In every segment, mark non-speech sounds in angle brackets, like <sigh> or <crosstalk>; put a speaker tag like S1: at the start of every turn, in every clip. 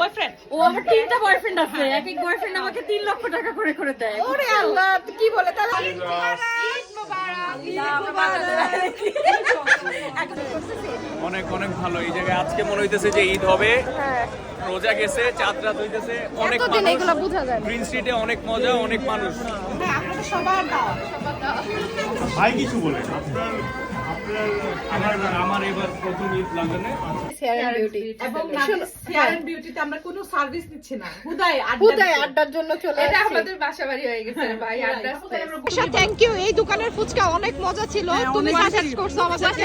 S1: Boyfriend
S2: ও আমার তিনটা boyfriend আছে এক এক বয়ফ্রেন্ড আমাকে তিন লক্ষ টাকা করে করে দেয়।
S1: ওরে আল্লাহ কি বলে তাহলে?
S3: অনেক অনেক ভালো এই জায়গায় আজকে মনে হইতেছে যে ঈদ হবে। রোজা গেছে চাঁদ রাত হইতেছে অনেক মানুষ। গ্রিন স্ট্রিটে অনেক মজা অনেক মানুষ।
S1: আপনাদের সবার
S4: ভাই কিছু বলেন আপনার আপনার
S3: আমার আমার এবার প্রথম ঈদ লন্ডনে
S1: এবং শেয়ার এন্ড বিউটিতে আমরা কোনো সার্ভিস নিচ্ছি না। হুদাই আড্ডা
S5: হুদায় আড্ডার জন্য চলে
S1: এটা
S5: আসছি।
S1: আমাদের বাসা বাড়ি হয়ে গেছে ভাই আড্ডা
S5: থ্যাংক ইউ এই দোকানের ফুচকা অনেক মজা ছিল। তুমি সাজেস্ট করছ আমাদেরকে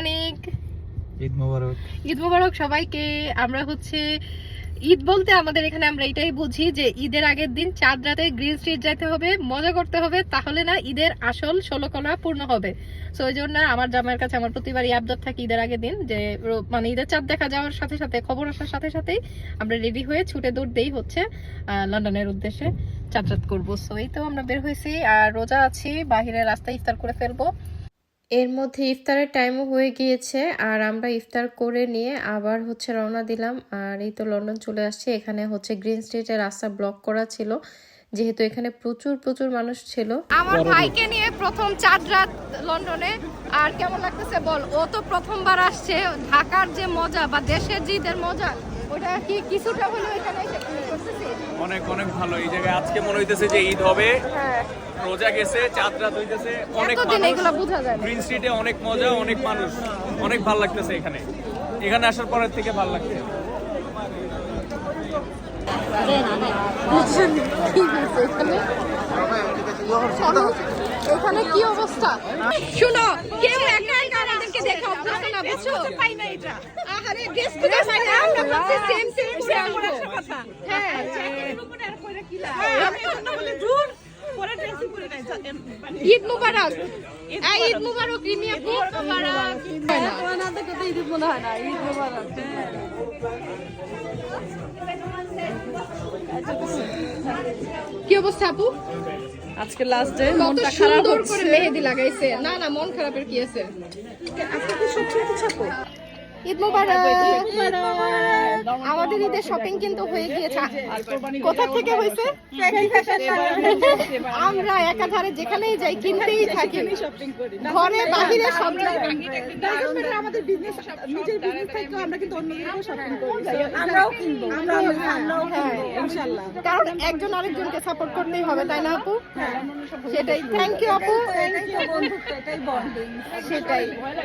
S5: অনেক।
S3: ঈদ মোবারক।
S5: ঈদ মোবারক সবাইকে। আমরা হচ্ছে ঈদ বলতে আমাদের এখানে আমরা এটাই বুঝি যে ঈদের আগের দিন চাঁদ রাতে গ্রিন স্ট্রিট যেতে হবে, মজা করতে হবে, তাহলে না ঈদের আসল ষোলো কলা পূর্ণ হবে। সো ওই জন্য আমার জামাইয়ের কাছে, আমার প্রতিবারই আবদার থাকে ঈদের আগের দিন যে মানে ঈদের চাঁদ দেখা যাওয়ার সাথে সাথে, খবর আসার সাথে সাথেই আমরা রেডি হয়ে ছুটে দৌড় দেই হচ্ছে লন্ডনের উদ্দেশ্যে চাঁদ রাত করব। সো এই তো আমরা বের হয়েছি, আর রোজা আছি, বাহিরে রাস্তায় ইফতার করে ফেলব। এর মধ্যে ইফতারের টাইমও হয়ে গিয়েছে আর আমরা ইফতার করে নিয়ে আবার হচ্ছে রওনা দিলাম। আর এই তো লন্ডন চলে আসছে এখানে হচ্ছে গ্রিন স্ট্রিটের রাস্তা ব্লক করা ছিল। যেহেতু এখানে প্রচুর প্রচুর মানুষ ছিল। আমার ভাইকে নিয়ে প্রথম চার রাত লন্ডনে। আর কেমন লাগতেছে বল? ও তো প্রথমবার আসছে। ঢাকার যে মজা বা দেশের জিদের মজা ওটা কি কিছুটা হলেও এখানে এসে
S3: অনেক অনেক ভালো। এই জায়গায় আজকে মনে হইতেছে যে ঈদ হবে।
S5: হ্যাঁ।
S3: রোজা গেছে চাঁদ রাত হইতেছে অনেক মানুষ।
S5: এগুলো বোঝা যায়
S3: গ্রিন স্ট্রিটে অনেক মজা অনেক মানুষ। অনেক ভালো লাগতেছে এখানে। এখানে আসার পরের থেকে ভালো লাগছে।
S5: এখানে? কি অবস্থা? শুনো কেউ একা দেখে অভ্যস্ত না বুঝছ? পাই না এটা। আহারে ড্রেস করে পাই আমরা ভাবছি সেম সেম করে আসব। হ্যাঁ। ঈদ মুবারক। ঈদ মুবারক রিমি আপু। মুবারক ঈদ মনে হয় না ঈদ মুবারক কি অবস্থা আপু?
S2: আজকে লাস্ট ডে মনটা খারাপ হচ্ছে
S5: করে মেহেদি লাগাইছে। না না মন খারাপের কি আছে? ঈদ মোবারক। আমাদের ঈদের শপিং কিন্তু হয়ে গিয়েছে কোথা থেকে হয়েছে আমরা একাধারে যেখানেই যাই কিনতেই থাকি ঘরে বাহিরে সব
S1: আমাদের বিজনেস নিজের বিজনেস থেকে আমরা কিন্তু অন্য শপিং করি আমরাও কিনবো আমরাও আমরাও ইনশাআল্লাহ
S5: কারণ একজন আরেকজনকে সাপোর্ট করতেই হবে তাই না আপু সেটাই থ্যাংক ইউ আপু সেটাই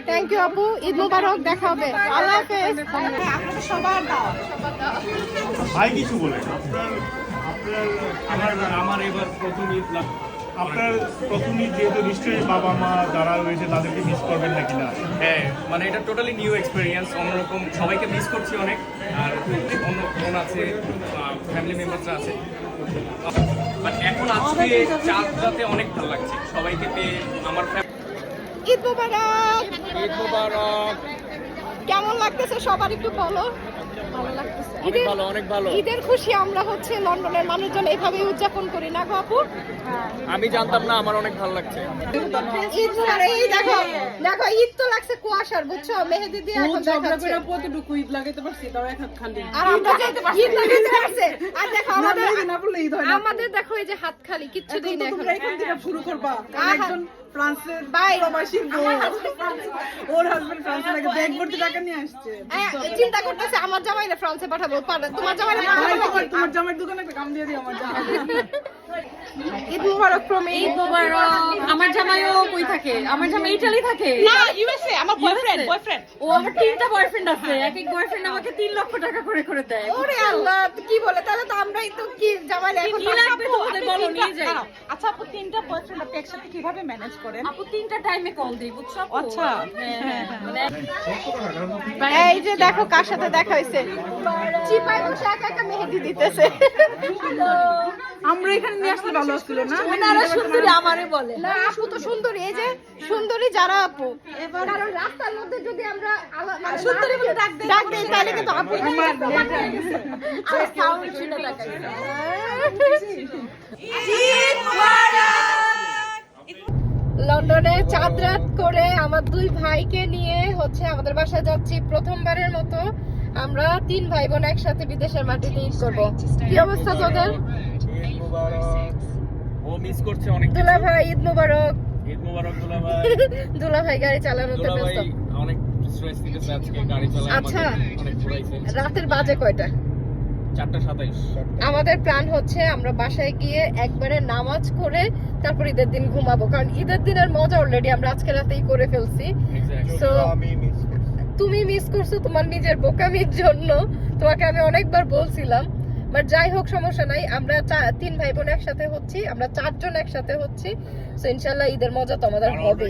S5: থ্যাংক ইউ আপু ঈদ মোবারক দেখা হবে আল্লাহ হাফেজ
S1: আপনাদের সবার দাওয়াত
S4: ভাই কিছু বলেন আপনার আপনার
S3: আমার আমার এবার প্রথম ঈদ
S4: আপনার প্রথম ঈদ যেহেতু নিশ্চয়ই বাবা মা যারা রয়েছে তাদেরকে মিস করবেন নাকি না?
S3: হ্যাঁ মানে এটা টোটালি নিউ এক্সপিরিয়েন্স অন্যরকম সবাইকে মিস করছি অনেক আর অন্য বোন আছে ফ্যামিলি মেম্বার্সরা আছে। বাট এখন আজকে চাঁদ রাতে অনেক ভালো লাগছে সবাইকে পেয়ে আমার
S5: ঈদ মোবারক!
S3: ঈদ মোবারক!
S5: কেমন লাগতেছে? সবার একটু বলো। ভালো লাগতেছে। ঈদের-
S3: ভালো অনেক ভালো।
S5: ঈদের খুশি আমরা হচ্ছে লন্ডনের মানুষজন এইভাবেই উদযাপন করি না গো আপু?
S3: আমি জানতাম না আমার অনেক ভালো লাগছে।
S5: ঈদ এই দেখো দেখো ঈদ তো লাগছে কুয়াশার বুঝছ? মেহেদি দিয়ে এখন দেখাচ্ছে।
S1: কতটুকু ঈদ লাগাইতে পারছি তাও এক হাত খালি।
S5: আর আমরা যে ঈদ লাগাতে পারছে আর দেখো আমাদের
S1: না বললে ঈদ হয় না।
S5: আমাদের দেখো এই যে হাত খালি কিচ্ছু দিই না এখন
S1: তোমরা এখান। থেকে শুরু করবা। একজন ফ্রান্সের
S5: বাই।
S1: প্রবাসী ওর হাজবেন্ড ফ্রান্সে। ব্যাগ ভর্তি টাকা নিয়ে আসছে।
S5: হ্যাঁ, চিন্তা করতেছে আমার জামাইরে ফ্রান্সে পাঠাবো। তোমার জামাইরে
S1: তোমার জামাইয়ের দোকানে একটা কাম দিয়ে দিই আমার জামাই
S5: ঈদ মুবারক প্রমি
S2: ঈদ মোবারক আমার জামাইও কই থাকে? আমার জামাই ইটালি থাকে।
S1: না ইউএসএ আমার বয়ফ্রেন্ড বয়ফ্রেন্ড
S2: ও আমার তিনটা বয়ফ্রেন্ড আছে। এক এক বয়ফ্রেন্ড আমাকে তিন লক্ষ টাকা করে করে দেয়।
S5: ওরে আল্লাহ কি বলে? তাহলে তো আমরাই তো কি জামাইরে এখন
S2: কি লাগবে তোমাদের বলো নিয়ে যাই।
S1: আচ্ছা আপু তিনটা বয়ফ্রেন্ড আপনি একসাথে কীভাবে ম্যানেজ করেন?
S2: আপু তিনটা টাইমে কল দিই বুঝছ
S1: আচ্ছা।
S2: হ্যাঁ হ্যাঁ মানে
S5: এই যে দেখো কার সাথে দেখা হয়েছে। চিপাই বসে একা একা মেহেদি দিতেছে। <laughs>
S1: আমরা এখানে নিয়ে আসলে ভালো ছিল না?
S2: ওনারা সুন্দরী আমারে বলে।
S5: না আপু তো সুন্দরী এই যে সুন্দরী যারা আপু। কারণ রাস্তার মধ্যে যদি আমরা মানে
S1: সুন্দরী বলে ডাক দেই।
S5: ডাক দেই তাহলে কিন্তু আপু
S1: আমার
S5: আর সাউন্ড শুনে দেখাই। লন্ডনে চাঁদ রাত করে আমার দুই ভাইকে নিয়ে হচ্ছে আমাদের বাসায় যাচ্ছি। প্রথমবারের মতো আমরা তিন ভাই বোন একসাথে বিদেশের মাটিতে ঈদ করব কি অবস্থা তোদের?
S3: ও মিস করছে অনেক
S5: দুলা ভাই ঈদ মুবারক।
S3: ঈদ মোবারক দুলা ভাই
S5: দুলা ভাই গাড়ি চালানোতে ব্যস্ত
S3: অনেক স্ট্রেস নিতেছে আজকে গাড়ি চালায়
S5: আচ্ছা।
S3: আমাদের
S5: রাতের বাজে কয়টা? আমাদের প্ল্যান হচ্ছে আমরা বাসায় গিয়ে একবারে নামাজ করে তারপর ঈদের দিন ঘুমাবো। কারণ ঈদের দিনের মজা অলরেডি আমরা আজকে রাতেই করে ফেলছি।
S4: মিস
S5: তুমি মিস করছ তোমার নিজের বোকামির জন্য। তোমাকে আমি অনেকবার বলছিলাম। বাট যাই হোক সমস্যা নাই। আমরা তিন ভাই বোন একসাথে হচ্ছি আমরা চারজন একসাথে হচ্ছি। তো ইনশাল্লাহ ঈদের মজা তো আমাদের হবে